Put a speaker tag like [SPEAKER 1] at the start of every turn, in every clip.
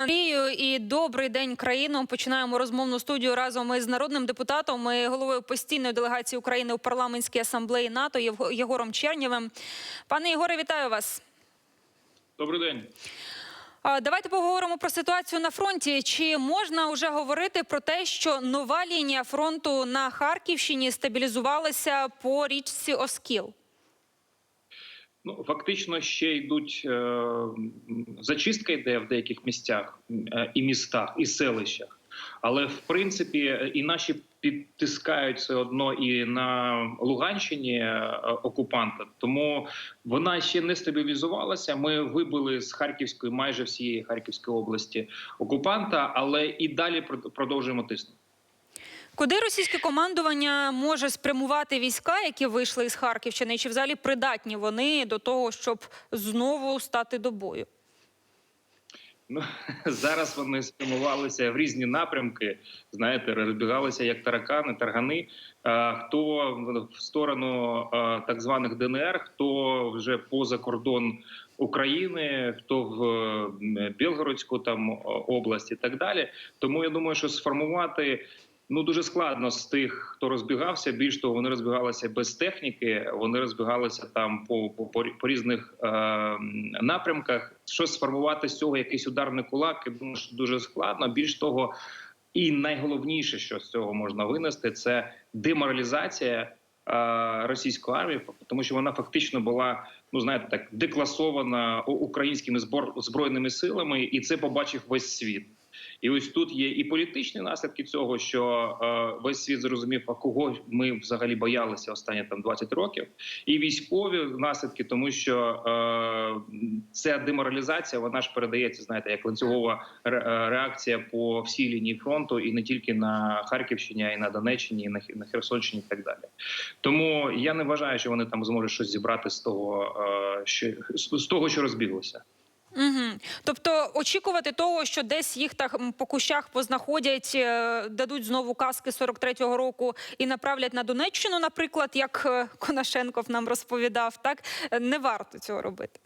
[SPEAKER 1] Андрію і добрий день країно. Починаємо розмовну студію разом із народним депутатом і головою постійної делегації України у парламентській асамблеї НАТО Єгором Чернєвим. Пане Єгоре, вітаю вас.
[SPEAKER 2] Добрий день.
[SPEAKER 1] Давайте поговоримо про ситуацію на фронті. Чи можна вже говорити про те, що нова лінія фронту на Харківщині стабілізувалася по річці Оскіл?
[SPEAKER 2] Ну фактично ще йдуть е, зачистка йде в деяких місцях е, і містах, і селищах. Але в принципі і наші підтискають все одно і на Луганщині е, окупанта. Тому вона ще не стабілізувалася. Ми вибили з Харківської, майже всієї Харківської області окупанта, але і далі прод- продовжуємо тиснути.
[SPEAKER 1] Куди російське командування може спрямувати війська, які вийшли із Харківщини, чи взагалі придатні вони до того, щоб знову стати до бою?
[SPEAKER 2] Ну зараз вони спрямувалися в різні напрямки. Знаєте, розбігалися як таракани, таргани. Хто в сторону так званих ДНР, хто вже поза кордон України, хто в Білгородську там область і так далі. Тому я думаю, що сформувати. Ну дуже складно з тих, хто розбігався. Більш того, вони розбігалися без техніки. Вони розбігалися там по по, по, різних е, напрямках. Що сформувати з цього якийсь ударний кулак, я що дуже складно. Більш того, і найголовніше, що з цього можна винести, це деморалізація е, російської армії, тому що вона фактично була. Ну, знаєте, так декласована українськими збор збройними силами, і це побачив весь світ. І ось тут є і політичні наслідки цього, що е, весь світ зрозумів, а кого ми взагалі боялися останні там 20 років, і військові наслідки, тому що е, ця деморалізація вона ж передається, знаєте, як ланцюгова е, реакція по всій лінії фронту, і не тільки на Харківщині, а й на Донеччині, і на, Херсонщині, і так далі. Тому я не вважаю, що вони там зможуть щось зібрати з того, е, що з того, що розбіглося.
[SPEAKER 1] Угу. Тобто очікувати того, що десь їх так по кущах познаходять, е, дадуть знову каски 43-го року і направлять на Донеччину, наприклад, як е, Конашенков нам розповідав, так не варто цього робити.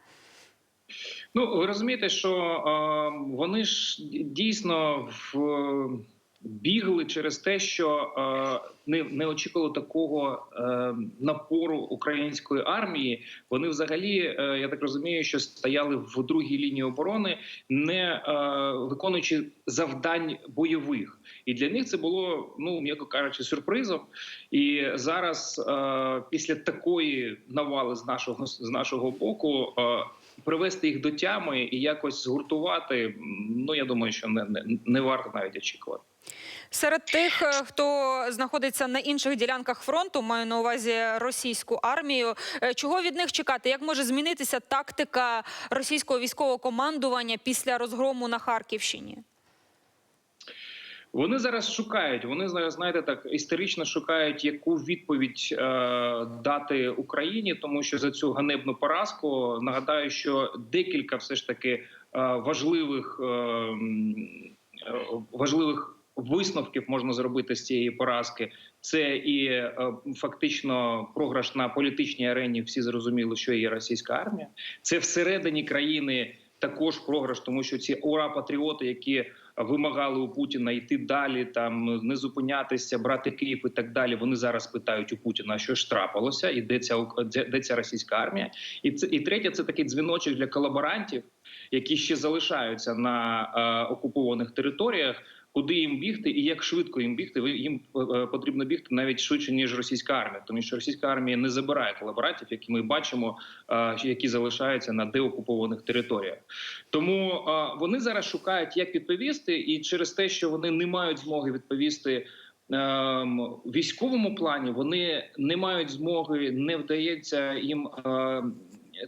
[SPEAKER 2] Ну ви розумієте, що е, вони ж дійсно в, бігли через те, що е, не, не очікували такого е, напору української армії. Вони взагалі, е, я так розумію, що стояли в другій лінії оборони, не виконуючи завдань бойових. І для них це було, ну м'яко кажучи, сюрпризом. І зараз, після такої навали з нашого з нашого боку. Привести їх до тями і якось згуртувати. Ну я думаю, що не, не, не варто навіть очікувати.
[SPEAKER 1] Серед тих, е, хто знаходиться на інших ділянках фронту, маю на увазі російську армію. е, Чого від них чекати? Як може змінитися тактика російського військового командування після розгрому на Харківщині?
[SPEAKER 2] Вони зараз шукають. Вони зараз, знаєте, так історично шукають, яку відповідь е, дати Україні, тому що за цю ганебну поразку нагадаю, що декілька все ж таки е, важливих е, е, важливих висновків можна зробити з цієї поразки. Це і е, фактично програш на політичній арені. Всі зрозуміли, що є російська армія. Це всередині країни також програш, тому що ці ура патріоти, які вимагали у Путіна йти далі, там не зупинятися, брати Київ і так далі. Вони зараз питають у Путіна, що ж трапилося, і де ця де, ця російська армія. І це і третє, це такий дзвіночок для колаборантів, які ще залишаються на е, окупованих територіях. Куди їм бігти і як швидко їм бігти? Їм е, потрібно бігти навіть швидше ніж російська армія, тому що російська армія не забирає колаборантів, які ми бачимо, е, які залишаються на деокупованих територіях. Тому е, вони зараз шукають, як відповісти, і через те, що вони не мають змоги відповісти. ем, військовому плані вони не мають змоги, не вдається їм е,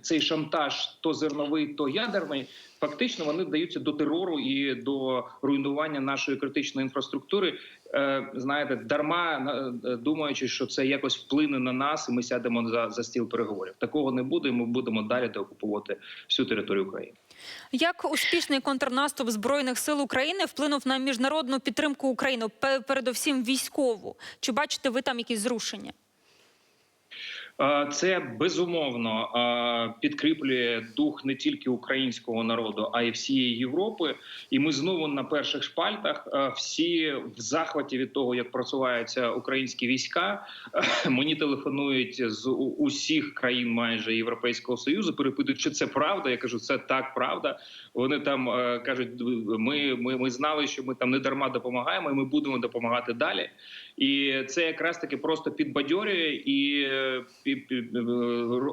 [SPEAKER 2] цей шантаж, то зерновий, то ядерний. Фактично вони вдаються до терору і до руйнування нашої критичної інфраструктури. Е, знаєте, дарма е, думаючи, що це якось вплине на нас, і ми сядемо за, за стіл переговорів. Такого не буде. Ми будемо далі деокупувати всю територію України.
[SPEAKER 1] Як успішний контрнаступ збройних сил України вплинув на міжнародну підтримку України, пе- передовсім військову? Чи бачите ви там якісь зрушення?
[SPEAKER 2] Е, Це безумовно е, підкріплює дух не тільки українського народу, а й всієї Європи. І ми знову на перших шпальтах. Е, Всі в захваті від того, як просуваються українські війська. Мені телефонують з усіх країн майже Європейського союзу. Перепитують, чи це правда. Я кажу, це так правда. Вони там кажуть, ми, ми, ми знали, що ми там не дарма допомагаємо, і ми будемо допомагати далі. І це якраз таки просто підбадьорює і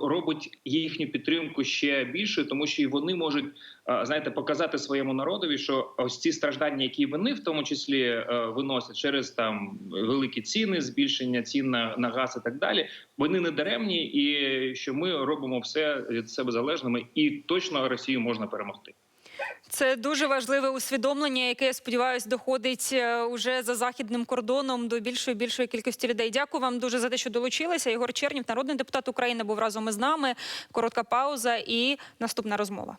[SPEAKER 2] робить їхню підтримку ще більше, тому що і вони можуть е, знаєте показати своєму народові, що ось ці страждання, які вони в тому числі е, виносять через там великі ціни, збільшення цін на, на газ і так далі, вони не даремні, і що ми робимо все від себе залежними, і точно Росію можна перемогти.
[SPEAKER 1] Це дуже важливе усвідомлення, яке я сподіваюся доходить е, уже за західним кордоном до більшої більшої кількості людей. Дякую вам дуже за те, що долучилися. Ігор Чернів, народний депутат України, був разом із нами. Коротка пауза і наступна розмова.